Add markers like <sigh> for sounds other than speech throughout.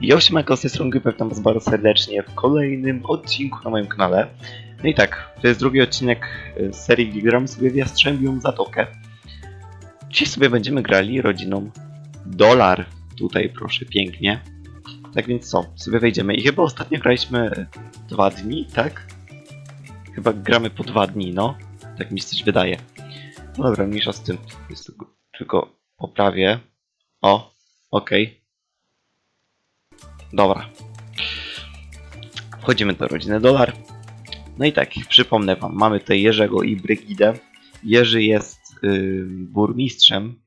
Ja siemanko, z tej strony witam was bardzo serdecznie w kolejnym odcinku na moim kanale. No i tak, to jest drugi odcinek e, serii, gdzie sobie w Jastrzębią Zatokę. Dzisiaj sobie będziemy grali rodziną Dolar. Tutaj proszę, pięknie. Tak więc co, sobie wejdziemy. I chyba ostatnio graliśmy dwa dni, tak? Chyba gramy po dwa dni, no. Tak mi się coś wydaje. No dobra, mniejsza z tym. Jest tylko, tylko poprawię. O, okej. Dobra. Wchodzimy do rodziny Dolar. No i tak, przypomnę wam, mamy tutaj Jerzego i Brygidę. Jerzy jest yy, burmistrzem.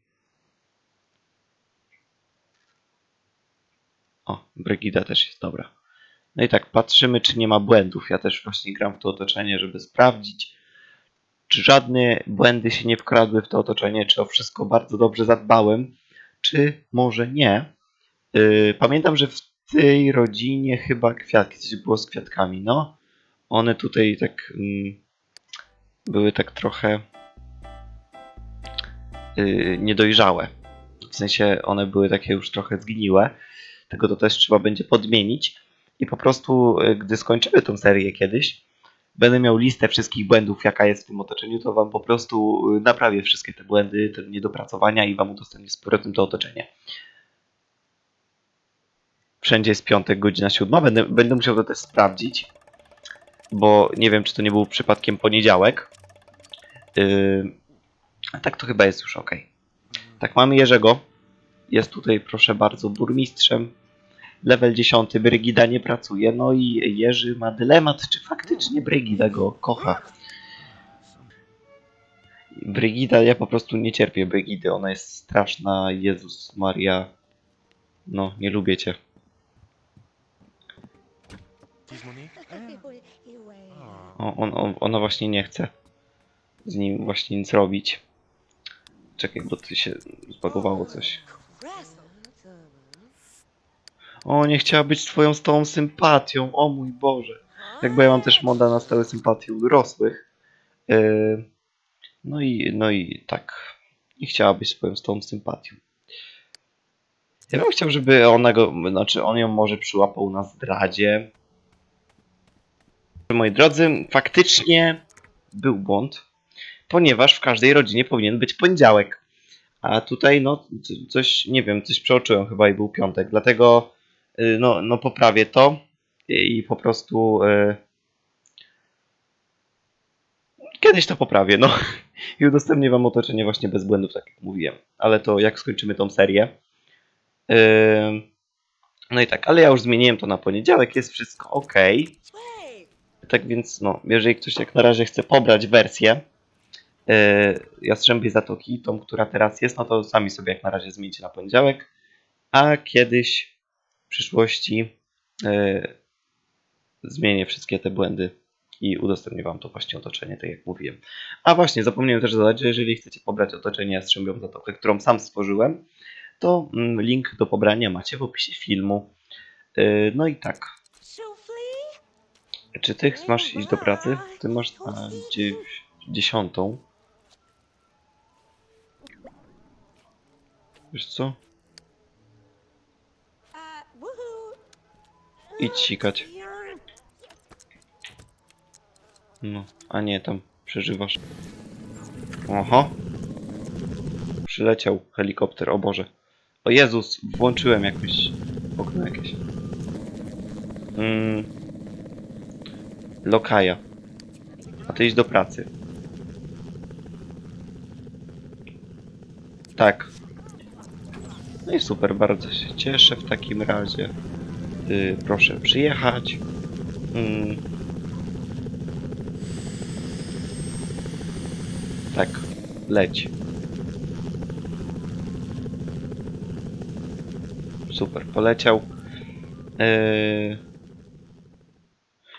O, Brygida też jest dobra. No i tak, patrzymy, czy nie ma błędów. Ja też właśnie gram w to otoczenie, żeby sprawdzić, czy żadne błędy się nie wkradły w to otoczenie, czy o wszystko bardzo dobrze zadbałem, czy może nie. Yy, pamiętam, że w tej rodzinie chyba kwiatki, coś było z kwiatkami, no. One tutaj tak mm, były tak trochę yy, niedojrzałe. W sensie one były takie już trochę zgniłe. Tego to też trzeba będzie podmienić. I po prostu, yy, gdy skończymy tą serię kiedyś, będę miał listę wszystkich błędów, jaka jest w tym otoczeniu, to wam po prostu yy, naprawię wszystkie te błędy, te niedopracowania i wam udostępnię z powrotem to otoczenie. Wszędzie jest piątek, godzina siódma. Będę, będę musiał to też sprawdzić, bo nie wiem, czy to nie był przypadkiem poniedziałek. Yy, a tak to chyba jest już ok. Tak, mamy Jerzego. Jest tutaj, proszę bardzo, burmistrzem. Level 10, Brygida nie pracuje. No i Jerzy ma dylemat, czy faktycznie Brygida go kocha. Brygida, ja po prostu nie cierpię Brygidy. Ona jest straszna. Jezus Maria. No, nie lubię cię. On, on, ona właśnie nie chce z nim właśnie nic robić. Czekaj, bo tu się zbagowało coś. O, nie chciała być twoją stałą sympatią, o mój Boże. Jakby ja mam też moda na stałe sympatie u dorosłych. Yy, no i, no i tak. Nie chciała być twoją stałą sympatią. Ja bym chciał, żeby ona go, znaczy on ją może przyłapał na zdradzie. Moi drodzy, faktycznie był błąd, ponieważ w każdej rodzinie powinien być poniedziałek. A tutaj, no, coś, nie wiem, coś przeoczyłem chyba i był piątek, dlatego, y, no, no poprawię to i po prostu y, kiedyś to poprawię, no. I udostępnię wam otoczenie właśnie bez błędów, tak jak mówiłem. Ale to jak skończymy tą serię. Y, no i tak, ale ja już zmieniłem to na poniedziałek, jest wszystko ok. Tak więc, no, jeżeli ktoś jak na razie chce pobrać wersję yy, Jastrzębiej Zatoki, tą, która teraz jest, no to sami sobie jak na razie zmieńcie na poniedziałek, a kiedyś w przyszłości yy, zmienię wszystkie te błędy i udostępnię wam to właśnie otoczenie, tak jak mówiłem. A właśnie, zapomniałem też dodać, że jeżeli chcecie pobrać otoczenie Jastrzębią Zatokę, którą sam stworzyłem, to mm, link do pobrania macie w opisie filmu. Yy, no i tak, czy ty masz iść do pracy? Ty masz na dzie- dziesiątą. Wiesz co? Idź sikać. No, a nie, tam przeżywasz. Oho. Przyleciał helikopter, o Boże. O Jezus, włączyłem jakieś okno jakieś. Mm. Lokaja. A ty idź do pracy. Tak. No i super, bardzo się cieszę w takim razie. Yy, proszę przyjechać. Mm. Tak, leć. Super, poleciał. Yy...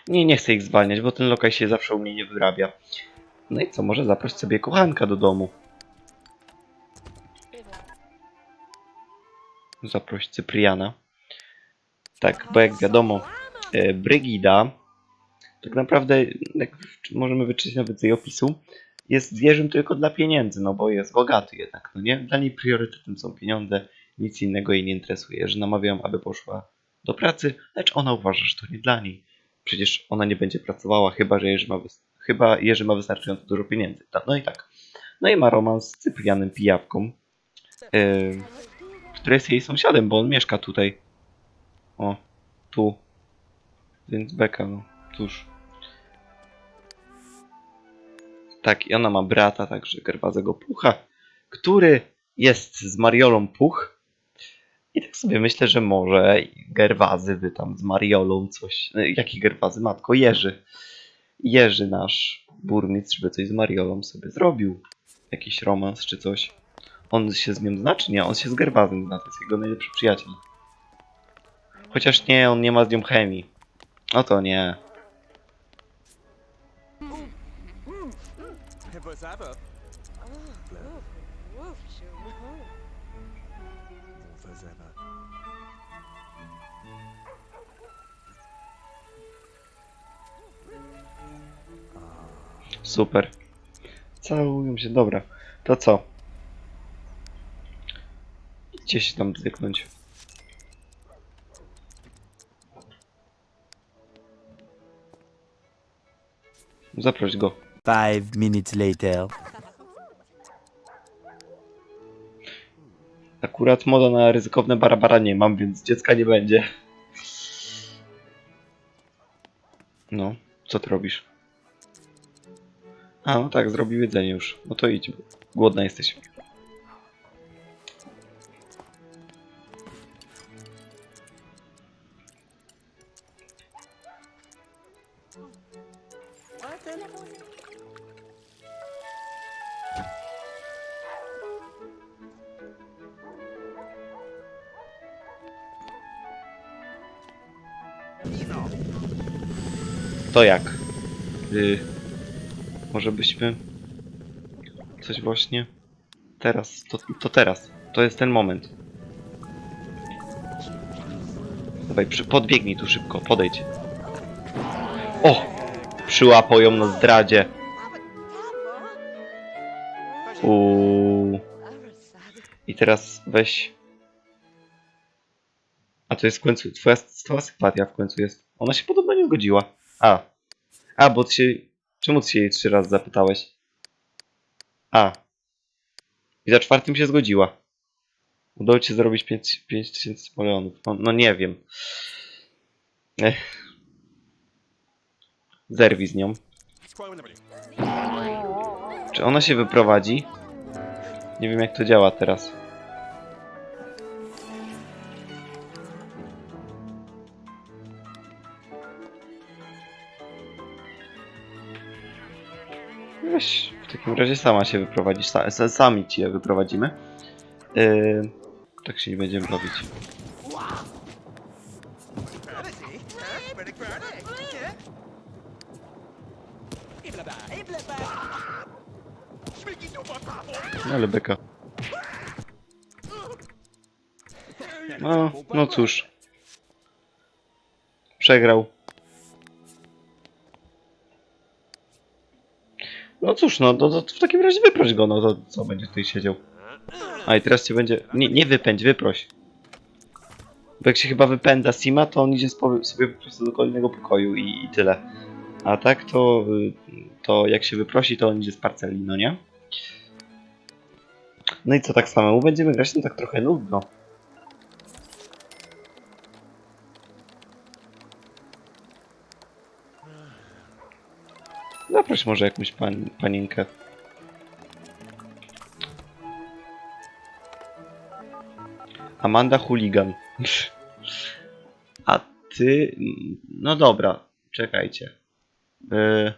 Nie, nie chcę ich zwalniać, bo ten lokal się zawsze u mnie nie wyrabia. No i co, może zaproś sobie kochanka do domu. Zaproś Cypriana. Tak, bo jak wiadomo, e, Brygida, tak naprawdę, jak możemy wyczytać nawet z jej opisu, jest zwierzym tylko dla pieniędzy, no bo jest bogaty jednak, no nie? Dla niej priorytetem są pieniądze, nic innego jej nie interesuje, że namawiam, aby poszła do pracy, lecz ona uważa, że to nie dla niej. Przecież ona nie będzie pracowała, chyba że Jerzy ma, chyba Jerzy ma wystarczająco dużo pieniędzy. No i tak. No i ma romans z Cyprianem Pijawką, yy, który jest jej sąsiadem, bo on mieszka tutaj. O, tu. Więc beka, no, cóż. Tak, i ona ma brata, także Gerwazego Pucha, który jest z Mariolą Puch. I tak sobie myślę, że może Gerwazy by tam z Mariolą coś... no, Jaki Gerwazy? Matko, Jerzy. Jerzy nasz burmistrz by coś z Mariolą sobie zrobił. Jakiś romans czy coś. On się z nią zna, czy nie? On się z Gerwazem zna, to jest jego najlepszy przyjaciel. Chociaż nie, on nie ma z nią chemii. No to nie. Super. Całują się, dobra. To co? Idźcie się tam zyknąć. Zaproś go. Five minutes later. Akurat moda na ryzykowne barabara nie mam, więc dziecka nie będzie. No, co ty robisz? A, no tak, zrobił jedzenie już. No to idź, głodna jesteś. To jak? Y, może byśmy coś właśnie teraz, to, to teraz, to jest ten moment. Dawaj, przy, podbiegnij tu szybko, podejdź. O! Przyłapał ją na zdradzie. Uuu. I teraz weź. A to jest w końcu twoja, twoja sympatia w końcu jest. Ona się podobno nie zgodziła. A. A, bo ty się. Czemu ty się jej trzy razy zapytałeś? A. I za czwartym się zgodziła. Udało ci się zrobić 5000 milionów. No, no nie wiem. Ech. Zerwij z nią. Czy ona się wyprowadzi? Nie wiem jak to działa teraz. Razie sama się wyprowadzisz. Sa, sa- sami ci je wyprowadzimy. Yy, tak się nie będziemy bawić. Ale beka. No, no cóż. Przegrał. No cóż, no to, to w takim razie wyproś go, no to co będzie tutaj siedział. A i teraz cię będzie. Nie, nie wypędź, wyproś. Bo jak się chyba wypędza Sima, to on idzie sobie po prostu do kolejnego pokoju i, i tyle. A tak to, y, to jak się wyprosi, to on idzie z parceli, no nie? No i co tak samemu będziemy grać? No tak trochę nudno. Zaproś może jakąś pan, panienkę. Amanda Hooligan. <laughs> A ty... No dobra, czekajcie. Yy...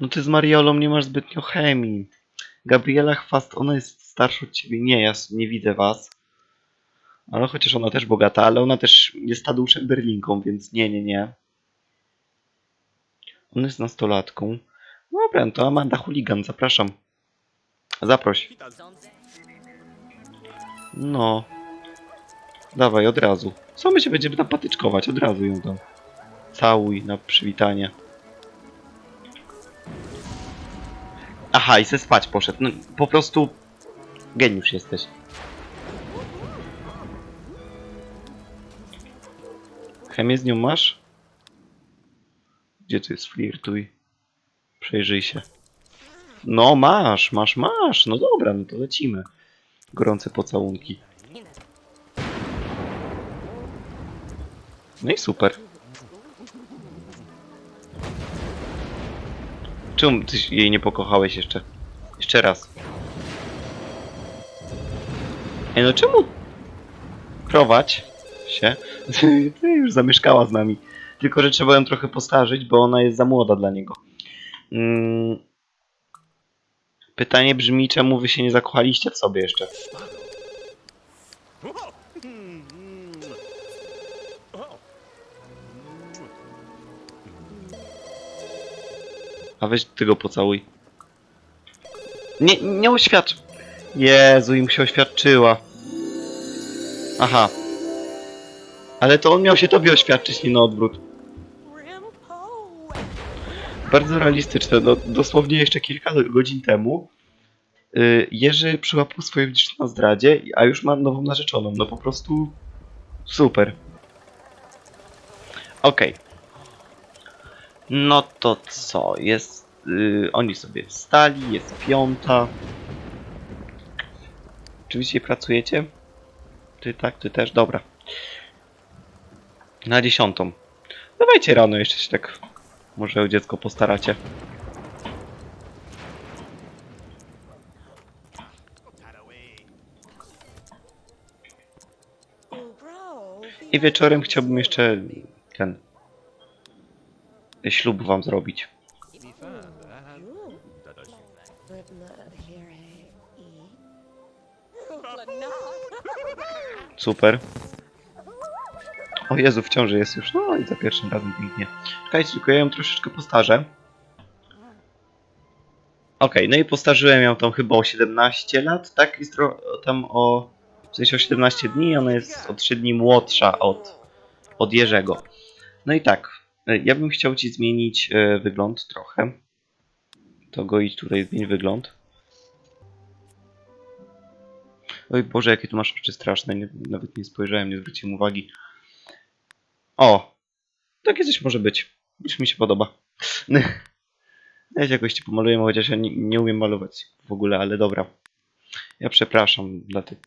No ty z Mariolą nie masz zbytnio chemii. Gabriela Chwast, ona jest starsza od ciebie. Nie, ja nie widzę was. Ale chociaż ona też bogata, ale ona też jest Tadeuszem Berlinką, więc nie, nie, nie. On jest nastolatką. No dobra, to Amanda Huligan, zapraszam. Zaproś. No. Dawaj, od razu. Co my się będziemy tam patyczkować? Od razu ją tam. Całuj na przywitanie. Aha, i se spać poszedł. No, po prostu geniusz jesteś. Chemię z nią masz? Gdzie tu jest flirtuj? Przejrzyj się. No masz, masz, masz. No dobra, no to lecimy. Gorące pocałunki. No i super. Czemu ty jej nie pokochałeś jeszcze? Jeszcze raz. Ej, no czemu prowadź się? <laughs> Ty już zamieszkała z nami. Tylko, że trzeba ją trochę postarzyć, bo ona jest za młoda dla niego. Mm. Pytanie brzmi, czemu wy się nie zakochaliście w sobie jeszcze? A weź ty go pocałuj. Nie, nie oświadcz. Jezu, im się oświadczyła. Aha. Ale to on miał się tobie oświadczyć, nie na odwrót. Bardzo realistyczne. No, dosłownie jeszcze kilka godzin temu y, Jerzy przyłapał swoją dziewczynę na zdradzie, a już ma nową narzeczoną. No po prostu super. Okej. No to co? Jest. y, oni sobie wstali, jest piąta. Dzisiaj pracujecie? Ty tak, ty też? Dobra. Na dziesiątą. Dawajcie rano jeszcze się tak. Może o dziecko postaracie. I wieczorem chciałbym jeszcze ten ślub wam zrobić. Super. O Jezu, w ciąży jest już. No i za pierwszym razem pięknie. Czekajcie, tylko ja ją troszeczkę postarzę. Okej, no i postarzyłem ją tam chyba o 17 lat, tak? Tro- tam o... W sensie o 17 dni, ona jest o 3 dni młodsza od, od Jerzego. No i tak, e, ja bym chciał ci zmienić e, wygląd trochę. To go tutaj zmień wygląd. Oj Boże, jakie tu masz oczy straszne, nie, nawet nie spojrzałem, nie zwróciłem uwagi. O! Takie coś może być. Już mi się podoba. <laughs> Ja jakoś ci pomaluję, chociaż ja nie, nie umiem malować w ogóle, ale dobra. Ja przepraszam dla tych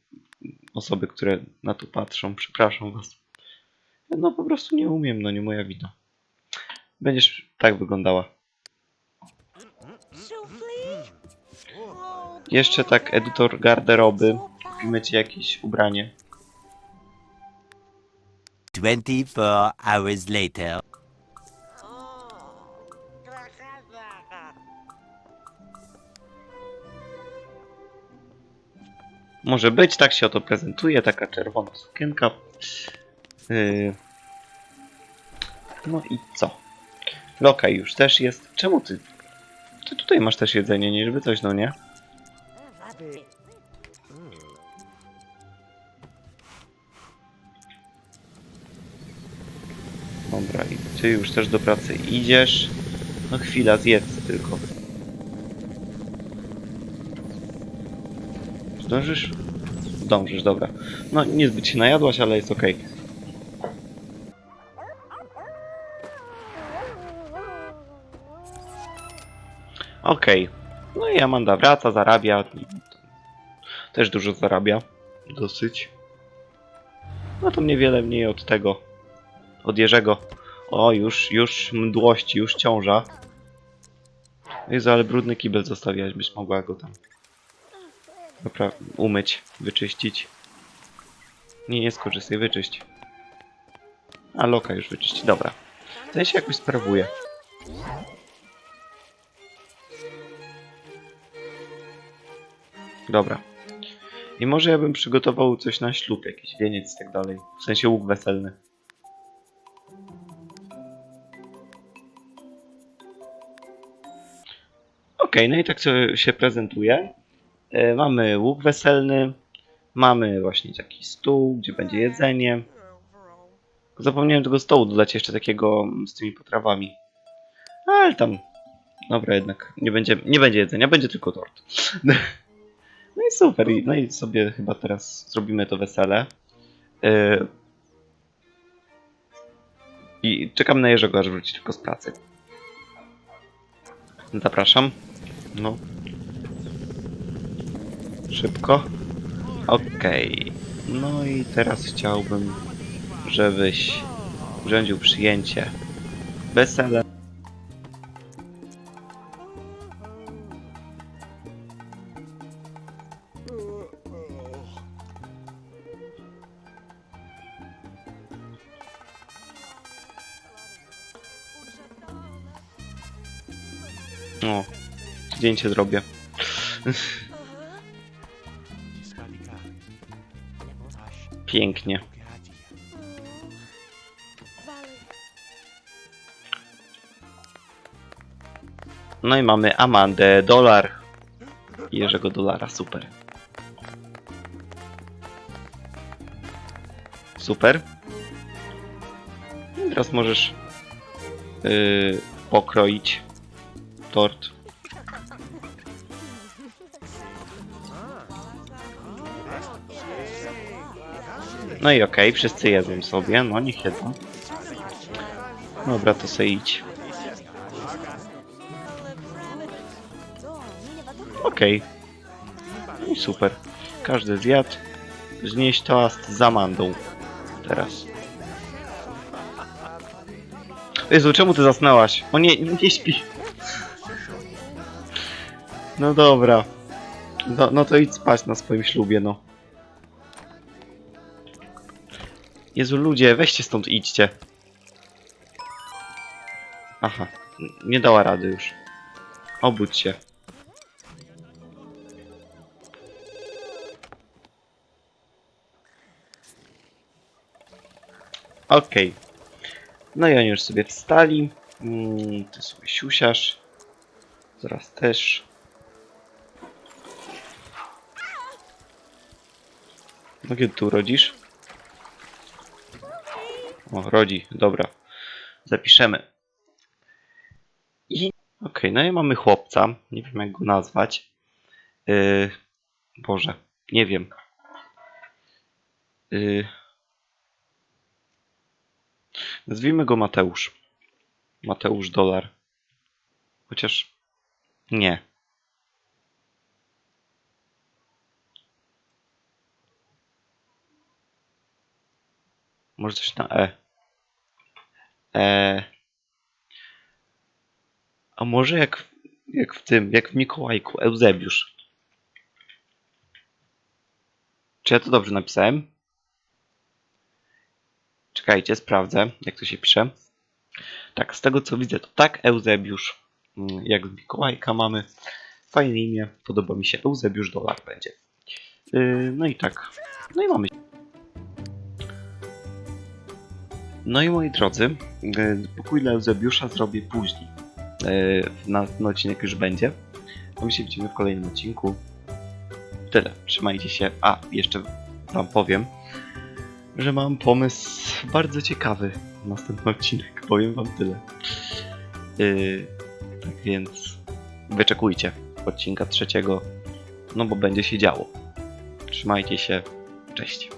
osoby, które na to patrzą. Przepraszam was. No po prostu nie umiem, no nie moja wina. Będziesz tak wyglądała. Jeszcze tak edytor garderoby. Kupimy ci jakieś ubranie. 24 hours later. Może być, tak się oto prezentuje, taka czerwona sukienka. Yy. No i co? Lokaj już też jest. Czemu ty? Ty tutaj masz też jedzenie, nie żeby coś, no nie? Dobra, i ty już też do pracy idziesz. No chwila, zjedz tylko. Zdążysz? Zdążysz, dobra. No niezbyt się najadłaś, ale jest okej. Okej. No i Amanda wraca, zarabia. Też dużo zarabia. Dosyć. No to niewiele mniej od tego. Od Jerzego. O, już, już mdłości, już ciąża. Jezu, ale brudny kibel zostawiłaś, byś mogła go tam Dobra, umyć, wyczyścić. Nie, nie skorzystaj, wyczyść. A loka już wyczyści, dobra. Ja się jakoś sprawuje. Dobra. I może ja bym przygotował coś na ślub, jakiś wieniec i tak dalej. W sensie łuk weselny. Okej, no i tak się prezentuje. Mamy łuk weselny, mamy właśnie taki stół, gdzie będzie jedzenie. Zapomniałem tego stołu dodać jeszcze takiego z tymi potrawami. Ale tam, dobra jednak, nie będzie, nie będzie jedzenia, będzie tylko tort. <laughs> No i super, no i sobie chyba teraz zrobimy to wesele. E, I czekam na Jerzego, aż wróci tylko z pracy. Zapraszam. No. Szybko. Okej. No i teraz chciałbym, żebyś urządził przyjęcie. Wesele. Zdjęcie zrobię. Pięknie. No i mamy Amandę, dolar. I Jerzego dolara, super. Super. I teraz możesz yy, pokroić tort. No i okej, wszyscy jedzą sobie, no niech jedzą. Dobra, to sobie idź. Okej. No i super. Każdy zjadł. Znieść toast za mandą. Teraz. Jezu, czemu ty zasnęłaś? O nie, nie śpi. No dobra. No, no to idź spać na swoim ślubie, no. Jezu, ludzie, weźcie stąd idźcie. Aha, nie dała rady już. Obudź się. Okej. No i oni już sobie wstali. Mm, ty sobie siusiasz. Zaraz też. No kiedy tu rodzisz? O, rodzi, dobra. Zapiszemy. I okej, no i mamy chłopca. Nie wiem jak go nazwać. Yy, Boże, nie wiem. Yy, nazwijmy go Mateusz. Mateusz Dolar. Chociaż nie. Może coś na E. E. A może jak, jak w tym, jak w Mikołajku, Eusebiusz. Czy ja to dobrze napisałem? Czekajcie, sprawdzę, jak to się pisze. Tak, z tego co widzę, to tak, Eusebiusz. Mm, Jak w Mikołajka mamy. Fajne imię, podoba mi się. Eusebiusz Dolar będzie. Yy, no i tak. No i mamy. No i moi drodzy, yy, pokój dla Eusebiusza zrobię później. Yy, na, na odcinek już będzie. A my się widzimy w kolejnym odcinku. Tyle. Trzymajcie się. A, jeszcze wam powiem, że mam pomysł bardzo ciekawy na następny odcinek. Powiem wam tyle. Yy, tak więc wyczekujcie odcinka trzeciego, no bo będzie się działo. Trzymajcie się. Cześć.